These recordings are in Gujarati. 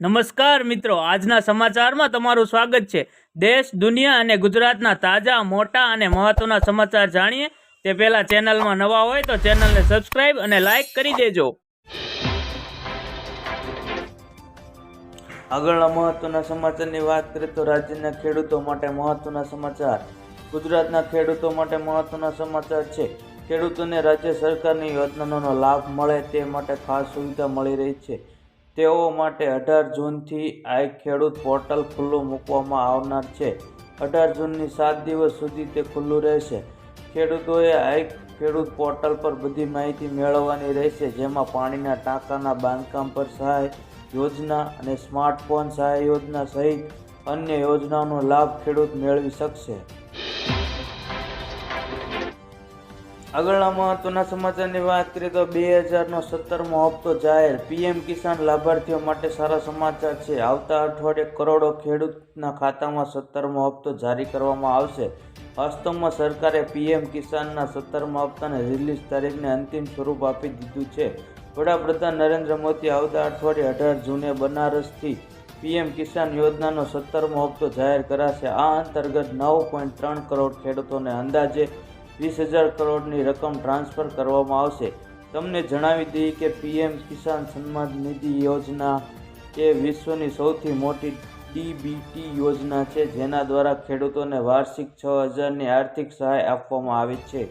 નમસ્કાર મિત્રો, આજના સમાચારમાં તમારું સ્વાગત છે. દેશ, દુનિયા અને ગુજરાતના તાજા, મોટા અને મહત્વના સમાચાર જાણીએ. તે પહેલા ચેનલમાં નવા હોય તો ચેનલને સબસ્ક્રાઇબ અને લાઇક કરી દેજો. આગળના મહત્વના સમાચારની વાત કરીએ તો રાજ્યના ખેડૂતો માટે મહત્વના સમાચાર. ગુજરાતના ખેડૂતો માટે મહત્વના સમાચાર છે. ખેડૂતોને રાજ્ય સરકારની યોજનાનો લાભ મળે તે માટે ખાસ સુવિધા મળી રહી છે. તેઓ માટે અઢાર જૂનથી આ ખેડૂત પોર્ટલ ખુલ્લું મૂકવામાં આવનાર છે. અઢાર જૂનની સાત દિવસ સુધી તે ખુલ્લું રહેશે. ખેડૂતોએ આ ખેડૂત પોર્ટલ પર બધી માહિતી મેળવવાની રહેશે, જેમાં પાણીના ટાંકાના બાંધકામ પર સહાય યોજના અને સ્માર્ટફોન સહાય યોજના સહિત અન્ય યોજનાઓનો લાભ ખેડૂત મેળવી શકશે. આગળના મહત્વના સમાચારની વાત કરીએ તો બે હજારનો સત્તરમો હપ્તો જાહેર. પીએમ કિસાન લાભાર્થીઓ માટે સારા સમાચાર છે. આવતા અઠવાડિયે કરોડો ખેડૂતના ખાતામાં સત્તરમો હપ્તો જારી કરવામાં આવશે. વાસ્તવમાં સરકારે પીએમ કિસાનના સત્તરમા હપ્તાને રિલીઝ તારીખને અંતિમ સ્વરૂપ આપી દીધું છે. વડાપ્રધાન નરેન્દ્ર મોદી આવતા અઠવાડિયે અઢાર જૂને બનારસથી પીએમ કિસાન યોજનાનો સત્તરમો હપ્તો જાહેર કરાશે. આ અંતર્ગત નવ પોઈન્ટ ત્રણ કરોડ ખેડૂતોને અંદાજે વીસ હજાર કરોડની રકમ ટ્રાન્સફર કરવામાં આવશે. તમને જણાવી દઈએ કે પીએમ કિસાન સન્માન નિધિ યોજના એ વિશ્વની સૌથી મોટી ડીબીટી યોજના છે, જેના દ્વારા ખેડૂતોને વાર્ષિક છ હજારની આર્થિક સહાય આપવામાં આવે છે.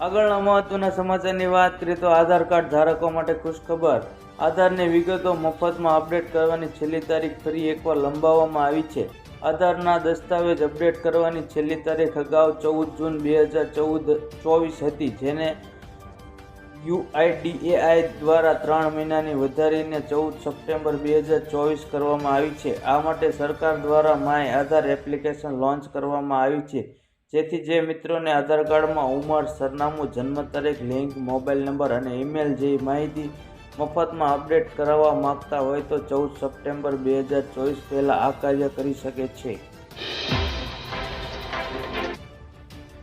આગળના મહત્વના સમાચારની વાત કરીએ તો આધાર કાર્ડ ધારકો માટે ખુશખબર. આધારની વિગતો મફતમાં અપડેટ કરવાની છેલ્લી તારીખ ફરી એકવાર લંબાવવામાં આવી છે. આધારના દસ્તાવેજ અપડેટ કરવાની છેલ્લી તારીખ અગાઉ ચૌદ જૂન બે હજાર ચૌદ ચોવીસ હતી, જેને યુઆઈડીએઆઈ દ્વારા ત્રણ મહિનાની વધારીને ચૌદ સપ્ટેમ્બર બે હજાર ચોવીસ કરવામાં આવી છે. આ માટે સરકાર દ્વારા માય આધાર એપ્લિકેશન લોન્ચ કરવામાં આવી છે. જેથી જે મિત્રોને આધાર કાર્ડમાં ઉંમર, સરનામું, જન્મ તારીખ, લિંક, મોબાઈલ નંબર અને ઈમેલ જેવી માહિતી મફતમાં અપડેટ કરાવવા માંગતા હોય તો ચૌદ સપ્ટેમ્બર બે હજાર ચોવીસ પહેલાં આ કાર્ય કરી શકે છે.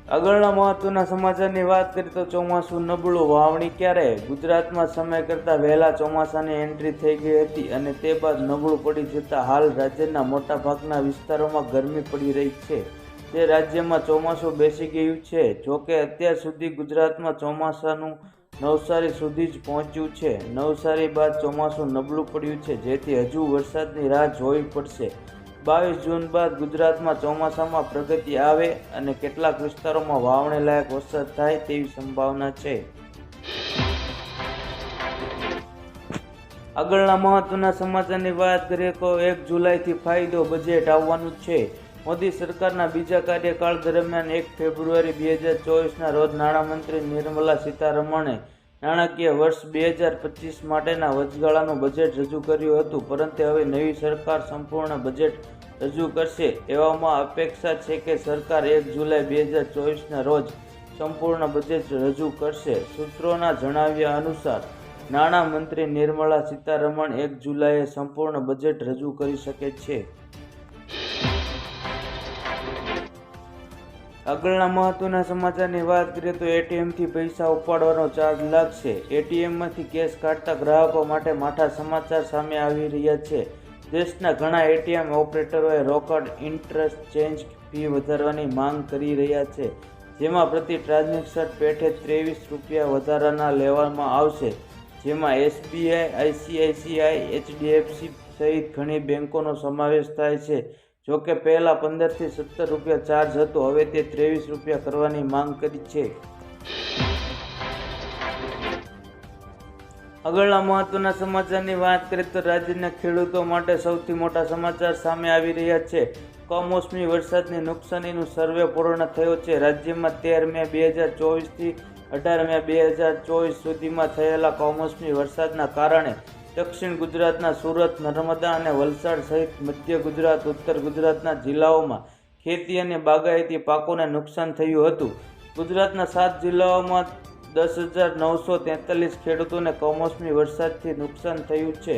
આગળના મહત્વના સમાચારની વાત કરીએ તો ચોમાસું નબળું વાવણી ક્યારે? ગુજરાતમાં સમય કરતાં વહેલા ચોમાસાની એન્ટ્રી થઈ ગઈ હતી અને તે બાદ નબળું પડી જતાં હાલ રાજ્યના મોટાભાગના વિસ્તારોમાં ગરમી પડી રહી છે. તે રાજ્યમાં ચોમાસું બેસી ગયું છે. જોકે અત્યાર સુધી ગુજરાતમાં ચોમાસાનું નવસારી સુધી જ પહોંચ્યું છે. નવસારી બાદ ચોમાસું નબળું પડ્યું છે, જેથી હજુ વરસાદની રાહ જોવી પડશે. બાવીસ જૂન બાદ ગુજરાતમાં ચોમાસામાં પ્રગતિ આવે અને કેટલાક વિસ્તારોમાં વાવણી લાયક વરસાદ થાય તેવી સંભાવના છે. આગળના મહત્વના સમાચારની વાત કરીએ તો એક જુલાઈથી ફાયદો બજેટ આવવાનું છે. મોદી સરકારના બીજા કાર્યકાળ દરમિયાન એક ફેબ્રુઆરી બે હજાર ચોવીસના રોજ નાણામંત્રી નિર્મલા સીતારમણે નાણાકીય વર્ષ બે હજાર પચીસ માટેના વચગાળાનું બજેટ રજૂ કર્યું હતું. પરંતુ હવે નવી સરકાર સંપૂર્ણ બજેટ રજૂ કરશે એવામાં અપેક્ષા છે કે સરકાર એક જુલાઈ બે હજાર ચોવીસના રોજ સંપૂર્ણ બજેટ રજૂ કરશે. સૂત્રોના જણાવ્યા અનુસાર, નાણામંત્રી નિર્મલા સીતારમણ એક જુલાઈએ સંપૂર્ણ બજેટ રજૂ કરી શકે છે. આગળના મહત્વના સમાચારની વાત કરીએ તો એટીએમથી પૈસા ઉપાડવાનો ચાર્જ લાગશે. એટીએમમાંથી કેશ કાઢતા ગ્રાહકો માટે માઠા સમાચાર સામે આવી રહ્યા છે. દેશના ઘણા એટીએમ ઓપરેટરોએ રોકડ ઇન્ટરેસ્ટ ચેન્જ ફી વધારવાની માંગ કરી રહ્યા છે, જેમાં પ્રતિ ટ્રાન્ઝેક્શન પેઠે ત્રેવીસ રૂપિયા વધારાના લેવામાં આવશે. જેમાં એસબીઆઈ, આઈસીઆઈસીઆઈ, એચડીએફસી સહિત ઘણી બેંકોનો સમાવેશ થાય છે. જોકે પહેલાં પંદરથી સત્તર રૂપિયા ચાર્જ હતો, હવે તે ત્રેવીસ રૂપિયા કરવાની માંગ કરી છે. આગળના મહત્વના સમાચારની વાત કરીએ તો રાજ્યના ખેડૂતો માટે સૌથી મોટા સમાચાર સામે આવી રહ્યા છે. કમોસમી વરસાદની નુકસાનીનું સર્વે પૂર્ણ થયો છે. રાજ્યમાં તેર મે બે હજાર ચોવીસથી અઢાર મે બે હજાર ચોવીસ સુધીમાં થયેલા કમોસમી વરસાદના કારણે દક્ષિણ ગુજરાતના સુરત, નર્મદા અને વલસાડ સહિત મધ્ય ગુજરાત, ઉત્તર ગુજરાતના જિલ્લાઓમાં ખેતી અને બાગાયતી પાકોને નુકસાન થયું હતું. ગુજરાતના સાત જિલ્લાઓમાં દસ હજાર નવસો તેતાલીસ ખેડૂતોને કમોસમી વરસાદથી નુકસાન થયું છે.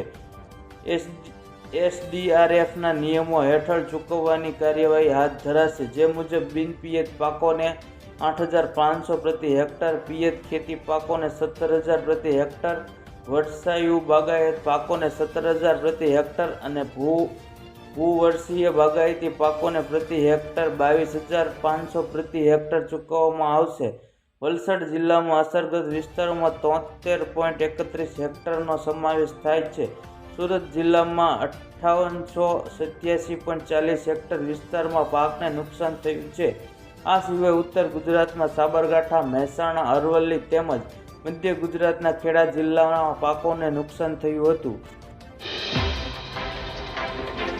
એસ, એસડીઆરએફના નિયમો હેઠળ ચૂકવવાની કાર્યવાહી હાથ ધરાશે. જે મુજબ બિનપિયત પાકોને આઠ હજાર પાંચસો પ્રતિ હેક્ટર, પિયત ખેતી પાકોને સત્તર હજાર પ્રતિ હેક્ટર વર્ષાયુ બાગાયત પાકોને સત્તર હજાર પ્રતિ હેક્ટર અને ભૂ, ભૂવર્ષીય બાગાયતી પાકોને પ્રતિ હેક્ટર બાવીસ હજાર પાંચસો પ્રતિ હેક્ટર ચૂકવવામાં આવશે. વલસાડ જિલ્લામાં અસરગ્રસ્ત વિસ્તારોમાં તોતેર પોઈન્ટ એકત્રીસ હેક્ટરનો સમાવેશ થાય છે. સુરત જિલ્લામાં અઠ્ઠાવનસો સત્યાસી પોઈન્ટ ચાલીસ હેક્ટર વિસ્તારમાં પાકને નુકસાન થયું છે. આ સિવાય ઉત્તર ગુજરાતમાં સાબરકાંઠા, મહેસાણા, અરવલ્લી તેમજ મધ્ય ગુજરાતના ખેડા જિલ્લાના પાકોને નુકસાન થયું હતું.